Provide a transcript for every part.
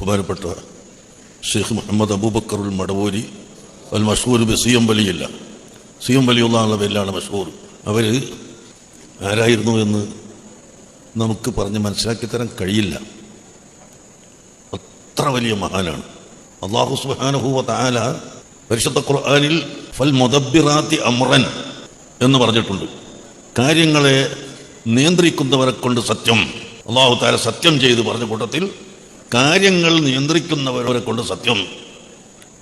ബഹുമാനപ്പെട്ട Sheikh Muhammad അബൂബക്കറുൽ Madavoori al Mashoor B C M വലിയല്ല. C M Valiyullah എന്നുള്ള പേരിലാണ് മഷൂർ. അവർ ആരായിരുന്നു എന്ന് നമുക്ക് പറഞ്ഞ് മനസ്സിലാക്കി തരാൻ കഴിയില്ല. അത്ര വലിയ മഹാനാണ്. അള്ളാഹു സുബാനഹുവ താല പരിശുദ്ധ ഖുർആാനിൽ ഫൽ മുദബിറാത്തി അമ്രൻ എന്ന് പറഞ്ഞിട്ടുണ്ട്. കാര്യങ്ങളെ നിയന്ത്രിക്കുന്നവരെ കൊണ്ട് സത്യം. അള്ളാഹു താല സത്യം ചെയ്ത് പറഞ്ഞ കൂട്ടത്തിൽ കാര്യങ്ങൾ നിയന്ത്രിക്കുന്നവരെ കൊണ്ട് സത്യം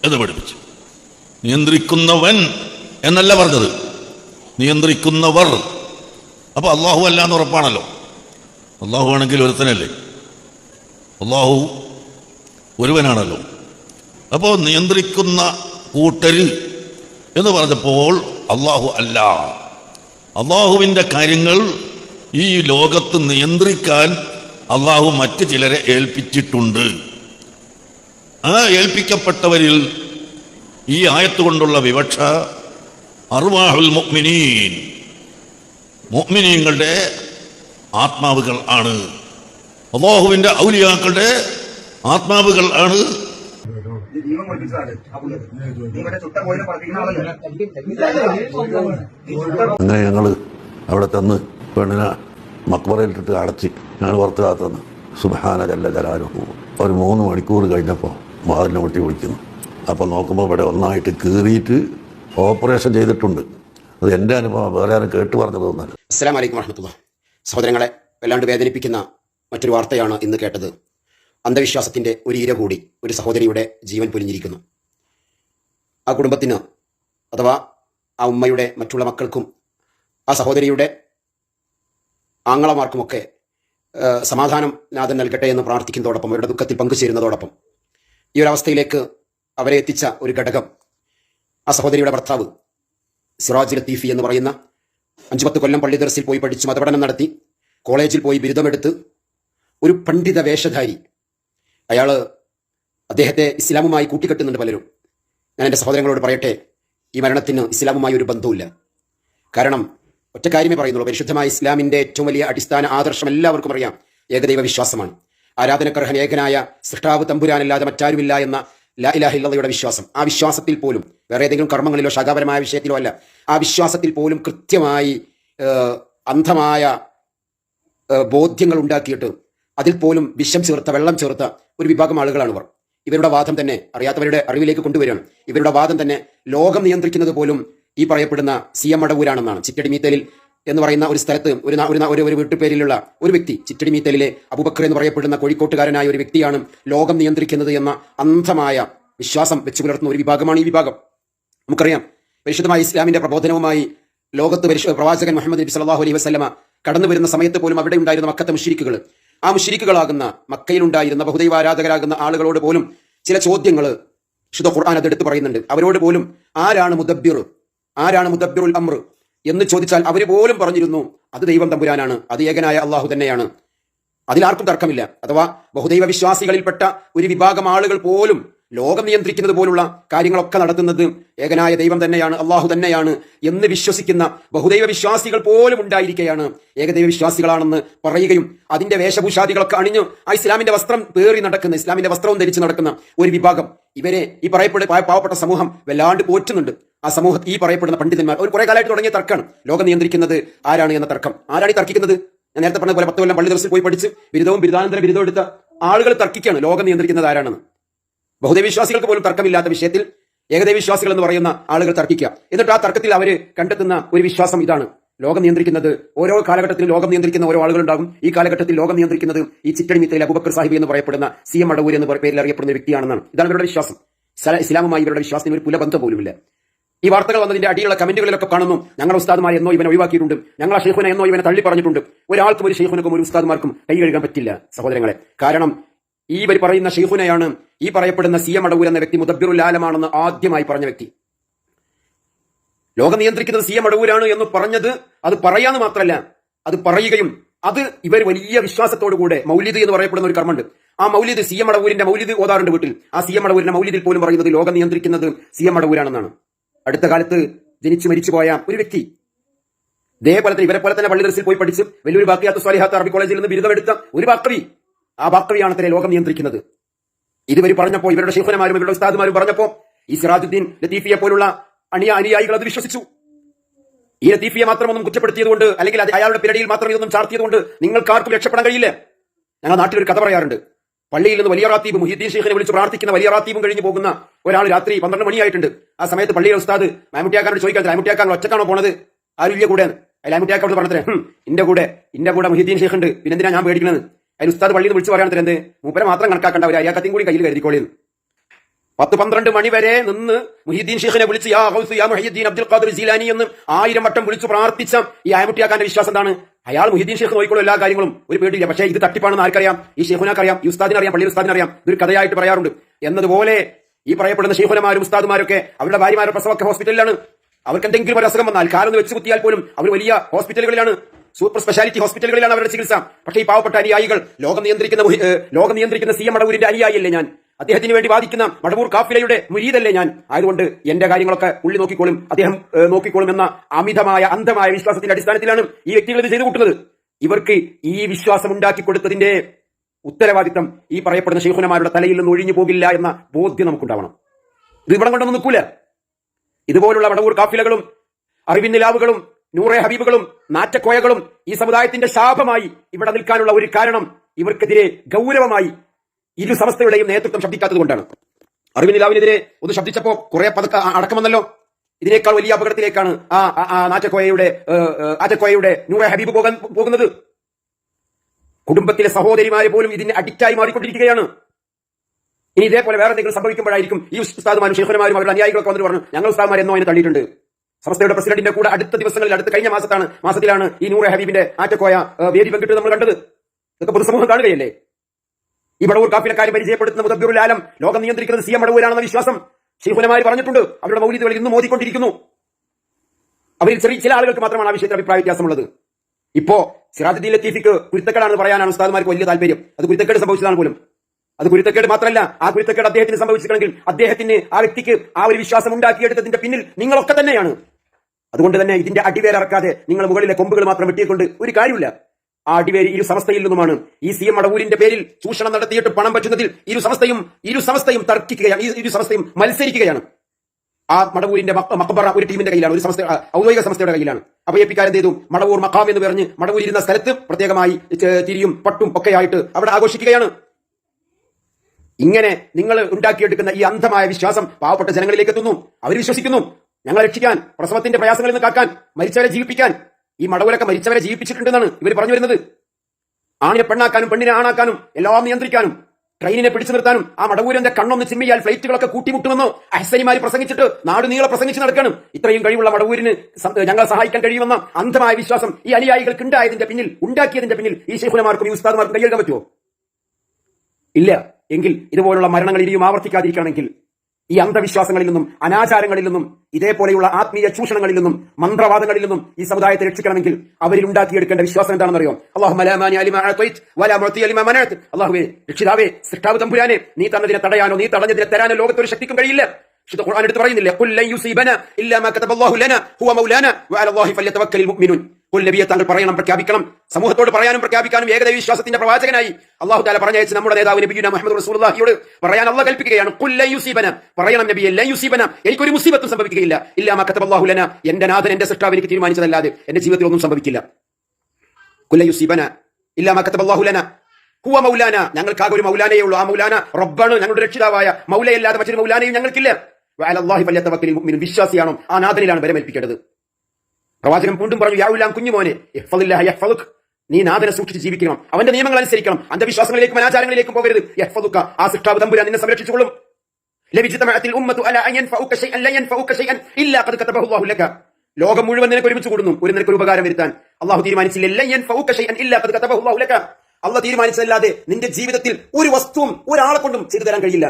എന്ന് പഠിപ്പിച്ചു. നിയന്ത്രിക്കുന്നവൻ എന്നല്ല പറഞ്ഞത്. നിയന്ത്രിക്കുന്നവർ. അപ്പൊ അള്ളാഹു അല്ല എന്ന് ഉറപ്പാണല്ലോ. അള്ളാഹു ആണെങ്കിൽ ഒരുത്തനല്ലേ? അള്ളാഹു ഒരുവനാണല്ലോ. അപ്പോൾ നിയന്ത്രിക്കുന്ന കൂട്ടര് എന്ന് പറഞ്ഞപ്പോൾ അള്ളാഹു അല്ല. അള്ളാഹുവിന്റെ കാര്യങ്ങൾ ഈ ലോകത്ത് നിയന്ത്രിക്കാൻ അള്ളാഹു മറ്റ് ചിലരെ ഏൽപ്പിച്ചിട്ടുണ്ട്. ആ ഏൽപ്പിക്കപ്പെട്ടവരിൽ ഈ ആയത്ത് കൊണ്ടുള്ള വിവക്ഷ അർവാഹുൽ മുഅ്മിനീൻ. മുഅ്മിനീങ്ങളുടെ ആത്മാവുകൾ ആണ്. അള്ളാഹുവിന്റെ ഔലിയാക്കളുടെ ആത്മാവുകൾ ആണ്. അങ്ങനെ ഞങ്ങൾ അവിടെ തന്ന് പെണ്ണിനെ മക്ബറയിലിട്ടിട്ട് അടച്ച് ഞാൻ പുറത്ത് സുബാന ജല്ല ജലാലുഹു. ഒരു മൂന്ന് മണിക്കൂർ കഴിഞ്ഞപ്പോൾ വാതിലിനെ വെട്ടി വിളിക്കുന്നു അപ്പോൾ നോക്കുമ്പോൾ ഇവിടെ ഒന്നായിട്ട് കീറിയിട്ട് ഓപ്പറേഷൻ ചെയ്തിട്ടുണ്ട്. അത് എന്റെ അനുഭവം വേറെ ആരും കേട്ട് തോന്നുന്നു അസ്സാം വലൈക്കും വർഹമത്തുള്ള സഹോദരങ്ങളെ വല്ലാണ്ട് വേദനിപ്പിക്കുന്ന മറ്റൊരു വാർത്തയാണ് ഇന്ന് കേട്ടത്. അന്ധവിശ്വാസത്തിന്റെ ഒരു ഇര കൂടി ഒരു സഹോദരിയുടെ ജീവൻ പൊലിഞ്ഞിരിക്കുന്നു. ആ കുടുംബത്തിന് അഥവാ ആ ഉമ്മയുടെ മറ്റുള്ള മക്കൾക്കും ആ സഹോദരിയുടെ ആങ്ങളമാർക്കുമൊക്കെ സമാധാനം നാഥൻ നൽകട്ടെ എന്ന് പ്രാർത്ഥിക്കുന്നതോടൊപ്പം അവരുടെ ദുഃഖത്തിൽ പങ്കുചേരുന്നതോടൊപ്പം ഈ ഒരു അവസ്ഥയിലേക്ക് അവരെ എത്തിച്ച ഒരു ഘടകം ആ സഹോദരിയുടെ ഭർത്താവ് സിറാജ് ലത്തീഫി എന്ന് പറയുന്ന അഞ്ചു പത്ത് കൊല്ലം പള്ളി ദർസിൽ പോയി പഠിച്ചു മതപഠനം നടത്തി കോളേജിൽ പോയി ബിരുദമെടുത്ത് ഒരു പണ്ഡിത വേഷധാരി. അയാൾ അദ്ദേഹത്തെ ഇസ്ലാമുമായി കൂട്ടിക്കെട്ടുന്നുണ്ട് പലരും. ഞാൻ എന്റെ സഹോദരങ്ങളോട് പറയട്ടെ ഈ മരണത്തിന് ഇസ്ലാമുമായി ഒരു ബന്ധവുമില്ല. കാരണം ഒറ്റ കാര്യമേ പറയുന്നുള്ളൂ. പരിശുദ്ധമായ ഇസ്ലാമിന്റെ ഏറ്റവും വലിയ അടിസ്ഥാന ആദർശം എല്ലാവർക്കും അറിയാം. ഏകദൈവ വിശ്വാസമാണ് ആരാധനക്കർഹൻ ഏകനായ സൃഷ്ടാവ് തമ്പുരാനല്ലാതെ മറ്റാരുമില്ല എന്ന ലാ വിശ്വാസം. ആ വിശ്വാസത്തിൽ പോലും വേറെ ഏതെങ്കിലും കർമ്മങ്ങളിലോ ശാഖാപരമായ വിഷയത്തിലോ അല്ല ആ വിശ്വാസത്തിൽ പോലും കൃത്യമായി അന്ധമായ ബോധ്യങ്ങൾ ഉണ്ടാക്കിയിട്ട് അതിൽ പോലും വിഷം ചേർത്ത വെള്ളം ചേർത്ത ഒരു വിഭാഗം ആളുകളാണ് ഇവർ. ഇവരുടെ വാദം തന്നെ അറിയാത്തവരുടെ അറിവിലേക്ക് കൊണ്ടുവരികയാണ്. ഇവരുടെ വാദം തന്നെ ലോകം നിയന്ത്രിക്കുന്നത് പോലും ഈ പറയപ്പെടുന്ന സി എം മടവൂരാണെന്നാണ് ചിറ്റടി മീത്തലിൽ എന്ന് പറയുന്ന ഒരു സ്ഥലത്ത് ഒരു ഒരു ഒരു വീട്ടുപേരിലുള്ള ഒരു വ്യക്തി ചിറ്റടി മീത്തലിലെ അബുബക്കർ എന്ന് പറയപ്പെടുന്ന കോഴിക്കോട്ടുകാരനായ ഒരു വ്യക്തിയാണ് ലോകം നിയന്ത്രിക്കുന്നത് എന്ന അന്ധമായ വിശ്വാസം വെച്ചു പുലർത്തുന്ന ഒരു വിഭാഗമാണ് ഈ വിഭാഗം. നമുക്കറിയാം പരിശുദ്ധമായ ഇസ്ലാമിന്റെ പ്രബോധനവുമായി ലോകത്ത് പരിശു പ്രവാചകൻ മുഹമ്മദ് നബി സല്ലല്ലാഹു അലൈഹി വസ്ലമ കടന്നു വരുന്ന സമയത്ത് പോലും അവിടെ ഉണ്ടായിരുന്ന മക്കത്തെ മുഷിരിക്കുകൾ. ആ മുഷിരിക്കുകളാകുന്ന മക്കയിലുണ്ടായിരുന്ന ബഹുദൈവ ആരാധകരാകുന്ന ആളുകളോട് പോലും ചില ചോദ്യങ്ങൾ വിശുദ്ധ ഖുർആൻ അതെടുത്ത് പറയുന്നുണ്ട്. അവരോട് പോലും ആരാണ് മുദബ്ബിർ ആരാണ് മുദബ്ബിറുൽ അമ്ര എന്ന് ചോദിച്ചാൽ അവർ പോലും പറഞ്ഞിരുന്നു അത് ദൈവം തമ്പുരാനാണ് അത് ഏകനായ അള്ളാഹു തന്നെയാണ്. അതിലാർക്കും തർക്കമില്ല. അഥവാ ബഹുദൈവ വിശ്വാസികളിൽപ്പെട്ട ഒരു വിഭാഗം ആളുകൾ പോലും ലോകം നിയന്ത്രിക്കുന്നത് പോലുള്ള കാര്യങ്ങളൊക്കെ നടത്തുന്നത് ഏകനായ ദൈവം തന്നെയാണ് അള്ളാഹു തന്നെയാണ് എന്ന് വിശ്വസിക്കുന്ന ബഹുദൈവ വിശ്വാസികൾ പോലും ഉണ്ടായിരിക്കുകയാണ് ഏകദൈവ വിശ്വാസികളാണെന്ന് പറയുകയും അതിന്റെ വേഷഭൂഷാദികളൊക്കെ അണിഞ്ഞു ആ ഇസ്ലാമിന്റെ വസ്ത്രം പേറി നടക്കുന്ന ഇസ്ലാമിന്റെ വസ്ത്രവും ധരിച്ച് നടക്കുന്ന ഒരു വിഭാഗം. ഇവരെ ഈ പറയപ്പെടുന്ന പാവപ്പെട്ട സമൂഹം വല്ലാണ്ട് പോറ്റുന്നുണ്ട്. ആ സമൂഹം ഈ പറയപ്പെടുന്ന പണ്ഡിതന്മാർ ഒരു കുറെ കാലമായിട്ട് തുടങ്ങിയ തർക്കമാണ്. ലോകം നിയന്ത്രിക്കുന്നത് ആരാണ് എന്ന തർക്കം. ആരാണ് ഈ തർക്കിക്കുന്നത്? ഞാൻ നേരത്തെ പറഞ്ഞ പോലെ പത്ത് കൊല്ലം പള്ളി ദിവസം പോയി പഠിച്ച് ബിരുദവും ബിരുദാനന്തര ബിരുദവും എടുത്ത ആളുകൾ തർക്കിക്കുകയാണ്. ലോകം നിയന്ത്രിക്കുന്നത് ആരാണെന്ന്. ബഹുദൈവവിശ്വാസികൾക്ക് പോലും തർക്കമില്ലാത്ത വിഷയത്തിൽ ഏകദൈവവിശ്വാസികൾ എന്ന് പറയുന്ന ആളുകൾ തർക്കിക്കുക. എന്നിട്ട് ആ തർക്കത്തിൽ അവർ കണ്ടെത്തുന്ന ഒരു വിശ്വാസം ഇതാണ്. ലോകം നിയന്ത്രിക്കുന്നത് ഓരോ കാലഘട്ടത്തിലും ലോകം നിയന്ത്രിക്കുന്ന ഓരോ ആളുകളുണ്ടാകും. ഈ കാലഘട്ടത്തിൽ ലോകം നിയന്ത്രിക്കുന്നത് ഈ ചിറ്റടി മിത്തയിൽ അബുബക്കർ സാഹിബ് എന്ന് പറയപ്പെടുന്ന സി എം അടവൂർ എന്ന് പേരിൽ അറിയപ്പെടുന്ന വ്യക്തിയാണെന്നാണ്. ഇതാണ് ഇവരുടെ വിശ്വാസം. സല- ഇസ്ലാമുമായി ഇവരുടെ വിശ്വാസത്തിന് ഒരു പുലബന്ധം പോലുമില്ല. ഈ വാർത്തകൾ വന്നതിന്റെ അടിയുള്ള കമന്റുകളിലൊക്കെ കാണുന്നു. ഞങ്ങളുടെ ഉസ്താദുമാർ എന്നോ ഇവനെ ഒഴിവാക്കിയിട്ടുണ്ട്. ഞങ്ങളെ ഷെയ്ഖുനെ എന്നോ ഇവനെ തള്ളി പറഞ്ഞിട്ടുണ്ട് ഒരാൾക്കും ഒരു ഷെയ്ഖുനക്കും ഒരു ഉസ്താദുമാർക്കും കൈ കഴുകാൻ പറ്റില്ല സഹോദരങ്ങളെ. കാരണം ഈ വരി പറയുന്ന ഷെയ്ഖുനെയാണ് ഈ പറയപ്പെടുന്ന സി എം അടവൂർ എന്ന വ്യക്തി മുദബിറുൽ ആലമാണെന്ന് ആദ്യമായി പറഞ്ഞ വ്യക്തി. ലോകം നിയന്ത്രിക്കുന്നത് സി എം അടവൂരാണ് എന്ന് പറഞ്ഞത് അത് പറയാന്ന് മാത്രമല്ല അത് പറയുകയും അത് ഇവർ വലിയ വിശ്വാസത്തോടുകൂടെ മൗലിദ് എന്ന് പറയപ്പെടുന്ന ഒരു കർമ്മമുണ്ട്. ആ മൗലിദ് സി എം അടവൂരിന്റെ മൗലിദ് ഓതാറുണ്ട് വീട്ടിൽ. ആ സി എം അടവൂരിന്റെ മൗലിദിൽ പോലും പറയുന്നത് ലോകം നിയന്ത്രിക്കുന്നത് സി എം അടവൂരാണെന്നാണ് അടുത്ത കാലത്ത് ജനിച്ചു മരിച്ചുപോയ ഒരു വ്യക്തി ഇതേപോലെ തന്നെ ഇവരെ പോലെ തന്നെ പള്ളി ദർസിൽ പോയി പഠിച്ച് വലിയൊരു ബാക്കിയാത്ത സ്വാലിഹാത്ത് അറബി കോളേജിൽ നിന്ന് ബിരുദമെടുത്ത ഒരു ബാക്കവി ആ ബാക്കവിയാണ് തന്നെ ലോകം നിയന്ത്രിക്കുന്നത്. ഇതുവരെ പറഞ്ഞപ്പോൾ ഇവരുടെ ശേഖനമാരും ഇവരുടെ ഉസ്താദുമാരും പറഞ്ഞപ്പോൾ ഈ സിറാജുദ്ദീൻ ലത്തീഫിയെ പോലുള്ള അണിയ അനുയായികൾ അത് വിശ്വസിച്ചു. ഈ ലത്തീഫിയെ മാത്രമൊന്നും കുറ്റപ്പെടുത്തിയതുകൊണ്ട് അല്ലെങ്കിൽ അത് അയാളുടെ പിരടിയിൽ മാത്രം ഇതൊന്നും ചാർത്തിയതുകൊണ്ട് നിങ്ങൾക്കാർക്കും രക്ഷപ്പെടാൻ കഴിയില്ല. ഞങ്ങൾ നാട്ടിൽ ഒരു കഥ പറയാറുണ്ട്. പള്ളിയിൽ നിന്ന് വലിയ റാത്തീബ് മുഹിദ്ദീൻ ഷെയ്ഖിനെ വിളിച്ച് പ്രാർത്ഥിക്കുന്ന വലിയ റാത്തീബും കഴിഞ്ഞ് പോകുന്ന ഒരാൾ രാത്രി പന്ത്രണ്ട് മണിയായിട്ടുണ്ട്. ആ സമയത്ത് പള്ളിയിലെ ഉസ്താദ് മാമുട്ടിയാക്കാരോട് ചോദിക്കാൻ മാമുട്ടിയാക്കാൻ ഒറ്റക്കാണോ പോണത്? ആരും ഇല്ല കൂടെ അതിൽ മാമുട്ടിയാക്കോട് പറഞ്ഞത്രേ "ഹും, ഇന്റെ കൂടെ ഇന്റെ കൂടെ മുഹിദ്ദീൻ ഷെയ്ഖ് ഉണ്ട്. പിന്നെന്തിനാ ഞാൻ പേടിക്കുന്നത് അതിൽ ഉസ്താദ് പള്ളിയിൽ വിളിച്ചു പറയാൻ എന്ത്? മൂപ്പരെ മാത്രം കണക്കാക്കേണ്ട ഒരു അയ്യാക്കത്തെയും കൂടി കയ്യിൽ കരുതിക്കോളിയെന്ന് പത്ത് പന്ത്രണ്ട് മണി വരെ നിന്ന് മുഹീദ്ദീൻ ഷെയ്ഖിനെ വിളിച്ച് യാ ഹൗസ് യാ മുഹീദ്ദീൻ അബ്ദുൽ ഖാദർ ജീലാനി എന്ന് ആയിരം വട്ടം വിളിച്ച് പ്രാർത്ഥിച്ച ഈ ആയമുട്ടിയാക്കാന്റെ വിശ്വാസം എന്താണ്? അയാൾ മുഹീദ്ദീൻ ഷെയ്ഖ് നോക്കിക്കോളും എല്ലാ കാര്യങ്ങളും. ഒരു പേടിയില്ല പക്ഷേ ഇത് തട്ടിപ്പാണെന്ന് ആർക്കറിയാം? ഈ ഷെയ്ഖുനാക്കറിയാം ഈ ഉസ്താദിനെ അറിയാം പള്ളി ഉസ്താദിനെ അറിയാം. ഇതൊരു കഥയായിട്ട് പറയാറുണ്ട്. എന്നതുപോലെ ഈ പറയപ്പെടുന്ന ഷെയ്ഖുനമാരും ഉസ്താദുമാരൊക്കെ അവരുടെ ഭാര്യമാരുടെ പ്രസവമൊക്കെ ഹോസ്പിറ്റലിലാണ്. അവർക്ക് എന്തെങ്കിലും ഒരു അസുഖം വന്നാൽ കാലൊന്ന് വെച്ച് കുത്തിയാൽ പോലും അവർ വലിയ ഹോസ്പിറ്റലുകളിലാണ്. സൂപ്പർ സ്പെഷ്യാലിറ്റി ഹോസ്പിറ്റലുകളിലാണ് അവരുടെ ചികിത്സ. പക്ഷേ ഈ പാവപ്പെട്ട അനുയായികൾ ലോകം നിയന്ത്രിക്കുന്ന ലോകം നിയന്ത്രിക്കുന്ന സി എം മടവൂരിന്റെ അനുയായിയല്ലേ ഞാൻ? അദ്ദേഹത്തിന് വേണ്ടി വാദിക്കുന്ന മടവൂർ കാഫിലയുടെ മുരീതല്ലേ ഞാൻ? ആയതുകൊണ്ട് എന്റെ കാര്യങ്ങളൊക്കെ ഉള്ളി നോക്കിക്കോളും അദ്ദേഹം നോക്കിക്കോളും എന്ന അമിതമായ അന്ധമായ വിശ്വാസത്തിന്റെ അടിസ്ഥാനത്തിലാണ് ഈ വ്യക്തികൾ ഇത് ചെയ്തു കൂട്ടുന്നത്. ഇവർക്ക് ഈ വിശ്വാസം ഉണ്ടാക്കി കൊടുത്തതിന്റെ ഉത്തരവാദിത്തം ഈ പറയപ്പെടുന്ന ശേഖുനമാരുടെ തലയിൽ നിന്ന് ഒഴിഞ്ഞു പോകില്ല എന്ന ബോധ്യം നമുക്കുണ്ടാവണം. ഇത് ഇവിടെ കൊണ്ടൊന്നും നിൽക്കൂല. ഇതുപോലുള്ള വടവൂർ കാഫിലകളും അറിവിൻ നിലാവുകളും നൂറെ ഹബീബുകളും നാറ്റക്കോയകളും ഈ സമുദായത്തിന്റെ ശാപമായി ഇവിടെ നിൽക്കാനുള്ള ഒരു കാരണം ഇവർക്കെതിരെ ഗൗരവമായി ഇരു സമസ്തയുടെയും നേതൃത്വം ശബ്ദിക്കാത്തത് കൊണ്ടാണ്. ഒന്ന് ശബ്ദിച്ചപ്പോ കുറെ പതുക്ക അടക്കമെന്നല്ലോ. ഇതിനേക്കാൾ വലിയ അപകടത്തിലേക്കാണ് ആ നാറ്റക്കോയയുടെ ആറ്റക്കോയയുടെ നൂറെ ഹബീബ് പോകാൻ പോകുന്നത്. കുടുംബത്തിലെ സഹോദരിമാരെ പോലും ഇതിന് അഡിക്റ്റായി മാറിക്കൊണ്ടിരിക്കുകയാണ്. ഇനി ഇതേപോലെ വേറെ എന്തെങ്കിലും സംഭവിക്കുമ്പോഴായിരിക്കും ഈ ഉസ്താദുമാരും ഷെയ്ഖുനമാരും അവരുടെ അനുയായികളൊക്കെ വന്നിട്ട് പറഞ്ഞു ഞങ്ങൾ ഉസ്താദ്മാർ എന്നോ അതിനെ തള്ളിയിട്ടുണ്ട്. സംസ്ഥയുടെ പ്രസിഡന്റിന്റെ കൂടെ അടുത്ത ദിവസങ്ങളിൽ അടുത്ത കഴിഞ്ഞ മാസത്താണ് മാസത്തിലാണ് ഈ നൂറെ ഹബീബിന്റെ ആറ്റക്കോയ വേദി പങ്കിട്ട് നമ്മൾ കണ്ടത്. ഇതൊക്കെ പൊതുസമൂഹം കാണുകയല്ലേ? ഈ വടവൂർ കാപ്പിലക്കാരെ പരിചയപ്പെടുത്തുന്ന മുദബ്ബിറുൽ ആലം ലോകം നിയന്ത്രിക്കുന്നത് സി എം മടവൂരാണെന്ന വിശ്വാസം ഷെയ്ഖുനമാർ പറഞ്ഞിട്ടുണ്ട്. അവരുടെ മൗലികൾ ഇന്നും മോദിക്കൊണ്ടിരിക്കുന്നു. അവരിൽ ചെറിയ ചില ആളുകൾക്ക് മാത്രമാണ് ആ വിഷയത്തിൽ അഭിപ്രായ വ്യത്യാസമുള്ളത്. ഇപ്പോ സിറാജുദ്ദീൻ ലത്തീഫിക്ക് കുരുത്തക്കേടാണെന്ന് പറയാനാണ് ഉസ്താദ്മാർക്ക് വലിയ താല്പര്യം. അത് കുരുത്തക്കേട് സംഭവിച്ചതാണ് പോലും. അത് കുരുത്തക്കേട് മാത്രമല്ല ആ കുരുത്തക്കേട് അദ്ദേഹത്തിന് സംഭവിച്ചിട്ടുണ്ടെങ്കിൽ അദ്ദേഹത്തിന് ആ വ്യക്തിക്ക് ആ ഒരു വിശ്വാസം ഉണ്ടാക്കിയെടുത്തതിന്റെ പിന്നിൽ നിങ്ങളൊക്കെ തന്നെയാണ്. അതുകൊണ്ട് തന്നെ ഇതിന്റെ അടിവേരറക്കാതെ നിങ്ങൾ മുകളിലെ കൊമ്പുകൾ മാത്രം വെട്ടിയിക്കൊണ്ട് ഒരു കാര്യമില്ല ആ അടിവേര് ഇരു സമസ്തയിൽ നിന്നുമാണ്. ഈ സി എം പേരിൽ ചൂഷണം നടത്തിയിട്ട് പണം പറ്റുന്നതിൽ ഇരു സമസ്തയും ഇരു സമസ്തയും തർക്കിക്കുകയാണ്. ഈ ഇരു സമസ്തയും മത്സരിക്കുകയാണ്. ആ മടവൂരിന്റെ മക്ക- മക്കബറ ഒരു ടീമിന്റെ കയ്യിലാണ് ഒരു സംസ്ഥ ഔദ്യോഗിക സംസ്ഥയുടെ കയ്യിലാണ്. അപ്പൊ എ പിക്കാരൻ ചെയ്തു? മടവൂർ മക്കാം എന്ന് പറഞ്ഞ് മടവൂരിരുന്ന സ്ഥലത്ത് പ്രത്യേകമായി തിരിയും പട്ടും ഒക്കെ ആയിട്ട് അവിടെ ആഘോഷിക്കുകയാണ്. ഇങ്ങനെ നിങ്ങൾ ഉണ്ടാക്കിയെടുക്കുന്ന ഈ അന്ധമായ വിശ്വാസം പാവപ്പെട്ട ജനങ്ങളിലേക്ക് എത്തുന്നു. അവർ വിശ്വസിക്കുന്നു. ഞങ്ങളെ രക്ഷിക്കാൻ പ്രസവത്തിന്റെ പ്രയാസങ്ങളിൽ നിന്ന് കാക്കാൻ മരിച്ചവരെ ജീവിപ്പിക്കാൻ ഈ മടവൂരൊക്കെ മരിച്ചവരെ ജീവിപ്പിച്ചിട്ടുണ്ടെന്നാണ് ഇവർ പറഞ്ഞു വരുന്നത്. ആണിനെ പെണ്ണാക്കാനും പെണ്ണിനെ ആണാക്കാനും എല്ലാം നിയന്ത്രിക്കാനും ട്രെയിനിനെ പിടിച്ചു നിർത്താനും ആ മടവൂരന്റെ കണ്ണൊന്ന് ചിമ്മിയാൽ ഫ്ലൈറ്റുകളൊക്കെ കൂട്ടിമുട്ടുമെന്നോ അഹസനിമാര് പ്രസംഗിച്ചിട്ട് നാട് നീളെ പ്രസംഗിച്ച് നടക്കണം. ഇത്രയും കഴിവുള്ള മടവൂരിന് ഞങ്ങളെ സഹായിക്കാൻ കഴിയുമെന്ന അന്ധമായ വിശ്വാസം ഈ അനുയായികൾക്ക് ഉണ്ടായതിന്റെ പിന്നിൽ ഉണ്ടാക്കിയതിന്റെ പിന്നിൽ ഈ ശേഖുലമാർക്കും ഈ ഉസ്താദ്മാർക്കും കൈയെഴുതാൻ പറ്റുമോ ഇല്ല. എങ്കിൽ ഇതുപോലുള്ള മരണങ്ങൾ ഇനിയും ആവർത്തിക്കാതിരിക്കണമെങ്കിൽ ഈ അന്ധവിശ്വാസങ്ങളിൽ നിന്നും അനാചാരങ്ങളിൽ നിന്നും ഇതേപോലെയുള്ള ആത്മീയ ചൂഷണങ്ങളിൽ നിന്നും മന്ത്രവാദങ്ങളിൽ നിന്നും ഈ സമുദായത്തെ രക്ഷിക്കണമെങ്കിൽ അവരിൽ ഉണ്ടാക്കിയെടുക്കേണ്ട വിശ്വാസം എന്താണെന്നറിയോ? അള്ളാഹു അള്ളാഹുവേ രക്ഷിതാവേ സൃഷ്ടാവ് തമ്പുരാനെ നീ തന്നതിനെ തടയാനോ നീ തടഞ്ഞതിനെ തരാനോ ലോകത്തൊരു ശക്തിക്കും കഴിയില്ല. വിശുദ്ധ ഖുർആൻ എടുത്ത് പറയുന്നില്ല? "ഖുൽ ലൻ യുസീബന ഇല്ലാ മാ കതബല്ലാഹു ലനാ ഹുവ മൗലാന വഅല അല്ലാഹി ഫല്യതവക്കലിൽ മുഅ്മിനൂൻ ഖുൽ നബിയെ താങ്കൾ പറയണം പ്രഖ്യാപിക്കണം. സമൂഹത്തോട് പറയാനും പ്രഖ്യാപിക്കാനും ഏകദൈവ വിശ്വാസത്തിന്റെ പ്രവാചകനായി അള്ളാഹു താല പറഞ്ഞയച്ച നമ്മുടെ നേതാവ് നബിയുന മുഹമ്മദ് റസൂലുള്ളാഹിയോട് പറയാൻ അള്ള കൽപ്പിക്കുകയാണ് കുല്ലയുസീബന പറയണം നബിയെ എല്ലാ യുസീബന. എനിക്കൊരു മുസീബത്തും സംഭവിക്കുകയില്ല. ഇല്ല മാ അള്ളാഹുലന ലനാ. എന്റെ നാഥൻ എന്റെ സൃഷ്ടാവ് എനിക്ക് തീരുമാനിച്ചതല്ലാതെ എന്റെ ജീവിതത്തിൽ ഒന്നും സംഭവിക്കില്ല. കുല്ലയുസീബന ഇല്ല ഇല്ലാ അള്ളാഹുലന ഹുവ മൗലാന. ഞങ്ങൾക്കാകെ ഒരു മൗലാനയേ ഉള്ളൂ. ആ മൗലാന റബ്ബാണ് ഞങ്ങളുടെ രക്ഷിതാവായ. മൗലയല്ലാതെ മറ്റൊരു മൗലാനയും ഞങ്ങൾക്കില്ല. വിശ്വാസിയാണോ? ആ നാഥനിലാണ് ബലമേൽപ്പിക്കേണ്ടത് പ്രവാചകൻ വീണ്ടും പറഞ്ഞു യാവുലാം കുഞ്ഞുമോനെ യഹ്ഫദില്ലാഹ യഹ്ഫദുക് നീ നാഥനെ സൂക്ഷിച്ച് ജീവിക്കണം അവന്റെ നിയമങ്ങൾ അനുസരിക്കണം അന്ധവിശ്വാസങ്ങളിലേക്കും അനാചാരങ്ങളിലേക്കും പോകരുത് യഹ്ഫദുക ആ സൃഷ്ടാവ് തമ്പുരാൻ നിന്നെ സംരക്ഷിച്ചുകൊള്ളും ലഭിച്ചിത്തമഴത്തിൽ ഉമ്മത്തു അല അൻ യൻഫഉക ശൈഅൻ ലൻ യൻഫഉക ശൈഅൻ ഇല്ലാ ഖദ് കതബഹു അല്ലാഹു ലക ലോകം മുഴുവൻ നിനക്ക് ഒരുമിച്ച് കൂടുന്നു ഒരു നിനക്ക് ഒരു ഉപകാരം വരുത്താൻ അള്ളാഹു തീരുമാനിച്ചില്ല ലൻ യൻഫഉക ശൈഅൻ ഇല്ലാ ഖദ് കതബഹു അല്ലാഹു ലക അള്ളാഹ് തീരുമാനിച്ചതല്ലാതെ നിന്റെ ജീവിതത്തിൽ ഒരു വസ്തുവും ഒരാളെ കൊണ്ടും ചെയ്തു തരാൻ കഴിയില്ല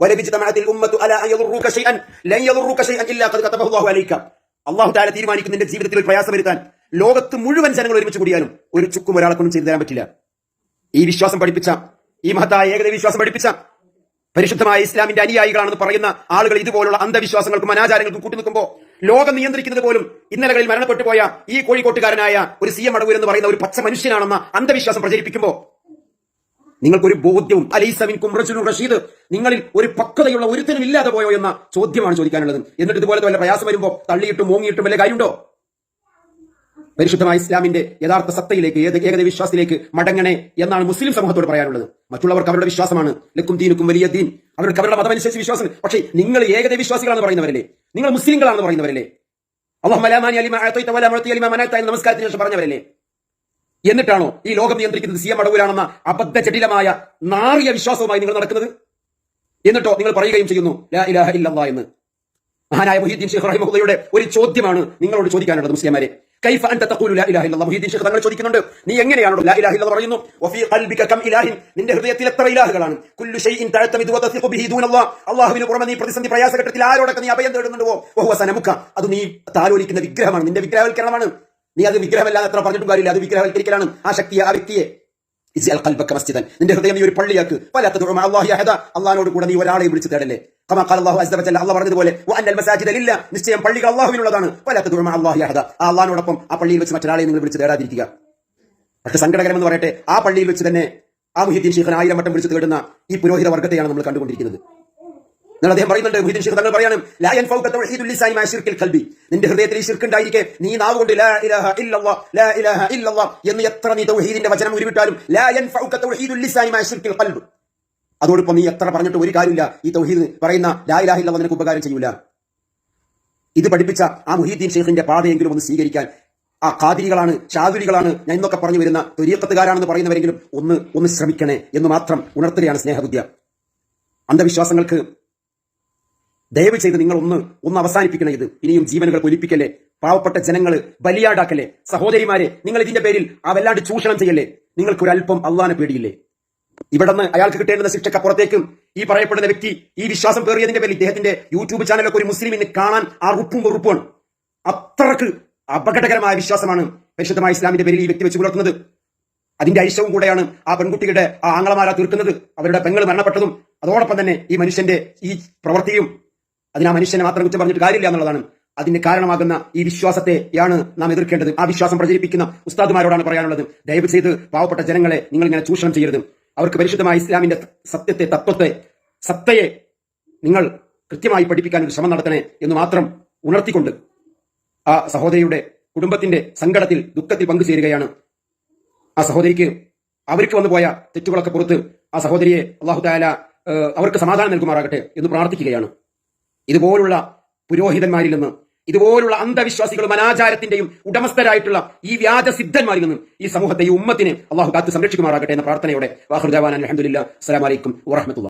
ولبجتمعت الأمة على أن يضروك شيئا لن يضروك شيئا إلا قد كتبه الله عليك അള്ളാഹു താര തീരുമാനിക്കുന്ന ജീവിതത്തിൽ ഒരു പ്രയാസം വരുത്താൻ. ലോകത്ത് മുഴുവൻ ജനങ്ങൾ ഒരുമിച്ച് കൂടിയാലും ഒരു ചുക്കും ഒരാളെ കൊണ്ടും ചെയ്തു തരാൻ പറ്റില്ല. ഈ വിശ്വാസം പഠിപ്പിച്ച ഈ മഹത്തായ ഏകദൈവ വിശ്വാസം പഠിപ്പിച്ച പരിശുദ്ധമായ ഇസ്ലാമിന്റെ അനുയായികളാണെന്ന് പറയുന്ന ആളുകൾ ഇതുപോലുള്ള അന്ധവിശ്വാസങ്ങൾക്കും അനാചാരങ്ങൾക്കും കൂട്ടുനിൽക്കുമ്പോൾ ലോകം നിയന്ത്രിക്കുന്നത് പോലും ഇന്നലകളിൽ മരണപ്പെട്ടു പോയ ഈ കോഴിക്കോട്ടുകാരനായ ഒരു സി എം അടവൂർ എന്ന് പറയുന്ന ഒരു പച്ച മനുഷ്യനാണെന്ന അന്ധവിശ്വാസം പ്രചരിപ്പിക്കുമ്പോൾ നിങ്ങൾക്കൊരു ബോധ്യവും അലൈസമിൻ കുമ്രച്ചുനും റഷീദ് നിങ്ങളിൽ ഒരു പക്വതയുള്ള ഒരുത്തനും ഇല്ലാതെ പോയോ എന്ന ചോദ്യമാണ് ചോദിക്കാനുള്ളത്. എന്നിട്ട് ഇതുപോലെ വല്ല പ്രയാസം വരുമ്പോൾ തള്ളിയിട്ടും മോങ്ങിയിട്ടും വല്ല കാര്യമുണ്ടോ? പരിശുദ്ധമായ ഇസ്ലാമിന്റെ യഥാർത്ഥ സത്തയിലേക്ക് ഏത് ഏകദൈവ വിശ്വാസത്തിലേക്ക് മടങ്ങണേ എന്നാണ് മുസ്ലിം സമൂഹത്തോട് പറയാനുള്ളത്. മറ്റുള്ളവർക്ക് അവരുടെ വിശ്വാസമാണ്. ലക്കും ദീനുക്കും വലിയ ദീൻ. അവർക്ക് അവരുടെ മതമനുസരിച്ച് വിശ്വാസം പക്ഷേ നിങ്ങൾ ഏകദൈവ വിശ്വാസികളാണെന്ന് പറയുന്നവരല്ലേ? നിങ്ങൾ മുസ്ലിങ്ങളാണെന്ന് പറയുന്നവരല്ലേ? അള്ളാഹ് നമസ്കാരത്തിന് ശേഷം പറഞ്ഞവരല്ലേ? എന്നിട്ടാണോ ഈ ലോകം നിയന്ത്രിക്കുന്നത് സി എം അടവിലാണെന്ന അബദ്ധ ജടിലമായ നാറിയ വിശ്വാസവുമായി നിങ്ങൾ നടക്കുന്നത്? എന്നിട്ടോ നിങ്ങൾ പറയുകയും ചെയ്യുന്നു ലാ ഇലാഹ എന്ന്. മഹാനായ മുഹീദ്ദീൻ ഷെയ്ഖ് റഹിമഹുല്ലയുടെ ഒരു ചോദ്യമാണ് നിങ്ങളോട് ചോദിക്കാനുള്ളത് മുസ്ലിംമാരെ. കൈഫ അൻത തഖൂലു ലാ ഇലാഹ ഇല്ലല്ലാഹ് മുഹീദ്ദീൻ ഷെയ്ഖ് തങ്ങൾ ചോദിക്കുന്നുണ്ട് നീ എങ്ങനെയാണോ ലാ ഇലാഹ ഇല്ലല്ലാഹ് പറയുന്നു? വഫീ ഖൽബിക കം ഇലാഹിൻ. നിന്റെ ഹൃദയത്തിൽ എത്ര ഇലാഹുകളാണ്? കുല്ലു ഷൈഇൻ തഅതമിദു വതസിഖു ബിഹി ദൂനല്ലാഹ് അല്ലാഹുവിന് പുറമെ നീ പ്രതിസന്ധി പ്രയാസഘട്ടത്തിൽ ആരോടൊക്കെ നീ അഭയം തേടുന്നുണ്ടോ? വഹുവ സനമുക അത് നീ താലോലിക്കുന്ന വിഗ്രഹമാണ്. നിന്റെ വിഗ്രഹവൽക്കരണമാണ്. നീ അത് വിഗ്രഹമല്ലാതെ എത്ര പറഞ്ഞിട്ടും കാര്യമില്ല. അത് വിഗ്രഹവൽക്കരിക്കലാണ് ആ ശക്തിയെ ആ വ്യക്തിയെ. മസ്ജിദൻ. നിന്റെ ഹൃദയം നീ ഒരു പള്ളിയാക്ക്. അല്ലാഹുവിനോട് കൂടെ നീ ഒരാളെ വിളിച്ച് തേടല്ലേ. അല്ലാഹു പറഞ്ഞതുപോലെ നിശ്ചയം പള്ളികൾ അല്ലാഹി അഹദ. ആ പള്ളിയിൽ വെച്ച് മറ്റൊരാളെ നിങ്ങൾ വിളിച്ച് തേടാതിരിക്കുക. പക്ഷെ സങ്കടകരമെന്ന് പറയട്ടെ ആ പള്ളിയിൽ വെച്ച് തന്നെ ആ മുഹിദ്ദീൻ ഷെയ്ഖിനെ ആയിരം വട്ടം വിളിച്ച് തേടുന്ന ഈ പുരോഹിത വർഗത്തെയാണ് നമ്മൾ കണ്ടുകൊണ്ടിരിക്കുന്നത്. എന്നാൽ അദ്ദേഹം പറയുന്നുണ്ട് മുഹിദ്ദീൻ ഷെയ്ഖ് തങ്ങൾ പറയാണ് ലായൻ യൻഫൗക തൗഹീദുൽ ലിസാനി മാ ഖൽബി. നിന്റെ ഹൃദയത്തിൽ ഈ ശിർക്ക് ഉണ്ടായിരിക്കെ നീ നാവ് കൊണ്ട് ലാ ഇലാഹ ഇല്ലല്ലാഹ് ലാ ഇലാഹ ഇല്ലല്ലാഹ് എന്ന് എത്ര നീ തൗഹീദിന്റെ വചനം ഉരുവിട്ടാലും ലായൻ യൻഫൗക തൗഹീദുൽ ലിസാനി മാ ശിർക്കിൽ ഖൽബ്. അതോടൊപ്പം നീ എത്ര പറഞ്ഞിട്ട് ഒരു കാര്യമില്ല ഈ തൗഹീദ് പറയുന്ന ലാ ഇലാഹ ഇല്ലല്ലാഹ് നിനക്ക് ഉപകാരം ചെയ്യൂല. ഇത് പഠിപ്പിച്ച ആ മുഹീദ്ദീൻ ഷെയ്ഖിന്റെ പാതയെങ്കിലും ഒന്ന് സ്വീകരിക്കാൻ ആ ഖാദിരികളാണ് ചാതുരികളാണ് ഞാൻ ഇന്നൊക്കെ പറഞ്ഞു വരുന്ന തൊരിയക്കത്തുകാരാണെന്ന് പറയുന്നവരെങ്കിലും ഒന്ന് ഒന്ന് ശ്രമിക്കണേ എന്ന് മാത്രം ഉണർത്തുകയാണ് സ്നേഹബുദ്ധ്യ. അന്ധവിശ്വാസങ്ങൾക്ക് ദയവ് ചെയ്ത് നിങ്ങൾ ഒന്ന് ഒന്ന് അവസാനിപ്പിക്കണം ഇത്. ഇനിയും ജീവനുകൾ കൊലിപ്പിക്കല്ലേ? പാവപ്പെട്ട ജനങ്ങൾ ബലിയാടാക്കല്ലേ? സഹോദരിമാരെ നിങ്ങൾ ഇതിന്റെ പേരിൽ ആ വല്ലാണ്ട് ചൂഷണം ചെയ്യല്ലേ? നിങ്ങൾക്ക് ഒരു അല്പം അള്ളാനെ പേടിയില്ലേ? ഇവിടുന്ന് അയാൾക്ക് കിട്ടേണ്ടുന്ന ശിക്ഷക്കപ്പുറത്തേക്കും ഈ പറയപ്പെടുന്ന വ്യക്തി ഈ വിശ്വാസം പേറിയതിന്റെ പേരിൽ ഇദ്ദേഹത്തിന്റെ യൂട്യൂബ് ചാനലൊക്കെ ഒരു മുസ്ലിമിന് കാണാൻ ആ ഉപ്പും വെറുപ്പുമാണ്. അത്രയ്ക്ക് അപകടകരമായ വിശ്വാസമാണ് പരിശുദ്ധമായ ഇസ്ലാമിന്റെ പേരിൽ ഈ വ്യക്തി വെച്ച് പുലർത്തുന്നത്. അതിന്റെ അരിശവും കൂടെയാണ് ആ പെൺകുട്ടിയുടെ ആ ആംഗ്ലമാര തീർക്കുന്നത്. അവരുടെ പെങ്ങൾ മരണപ്പെട്ടതും അതോടൊപ്പം തന്നെ ഈ മനുഷ്യന്റെ ഈ പ്രവൃത്തിയും അതിന് ആ മനുഷ്യനെ മാത്രം കുറ്റം പറഞ്ഞിട്ട് കാര്യമില്ല എന്നുള്ളതാണ് അതിന് കാരണമാകുന്ന ഈ വിശ്വാസത്തെയാണ് നാം എതിർക്കേണ്ടത്. ആ വിശ്വാസം പ്രചരിപ്പിക്കുന്ന ഉസ്താദുമാരോടാണ് പറയാനുള്ളത്. ദയവ് ചെയ്ത് പാവപ്പെട്ട ജനങ്ങളെ നിങ്ങൾ ഇങ്ങനെ ചൂഷണം ചെയ്യരുത്. അവർക്ക് പരിശുദ്ധമായ ഇസ്ലാമിന്റെ സത്യത്തെ തത്വത്തെ സത്തയെ നിങ്ങൾ കൃത്യമായി പഠിപ്പിക്കാൻ ഒരു ശ്രമം നടത്തണേ എന്ന് മാത്രം ഉണർത്തിക്കൊണ്ട് ആ സഹോദരിയുടെ കുടുംബത്തിന്റെ സങ്കടത്തിൽ ദുഃഖത്തിൽ പങ്കുചേരുകയാണ് ആ സഹോദരിക്ക് അവർക്ക് വന്നു പോയ തെറ്റുകളൊക്കെ പുറത്ത് ആ സഹോദരിയെ അള്ളാഹു താല അവർക്ക് സമാധാനം നൽകുമാറാകട്ടെ എന്ന് പ്രാർത്ഥിക്കുകയാണ്. ഇതുപോലുള്ള പുരോഹിതന്മാരിൽ നിന്ന് ഇതുപോലുള്ള അന്ധവിശ്വാസികളും അനാചാരത്തിന്റെയും ഉടമസ്ഥരായിട്ടുള്ള ഈ വ്യാജ സിദ്ധന്മാരിൽ നിന്നും ഈ സമൂഹത്തെ ഈ ഉമ്മത്തിനെ അള്ളാഹു കാത്തു സംരക്ഷിക്കുമാറാകട്ടെ എന്ന പ്രാർത്ഥനയോടെ. വാഹൃദാൻ അലഹമുല്ല അസ്സലാമലൈക്കും വറഹമത്തുള്ള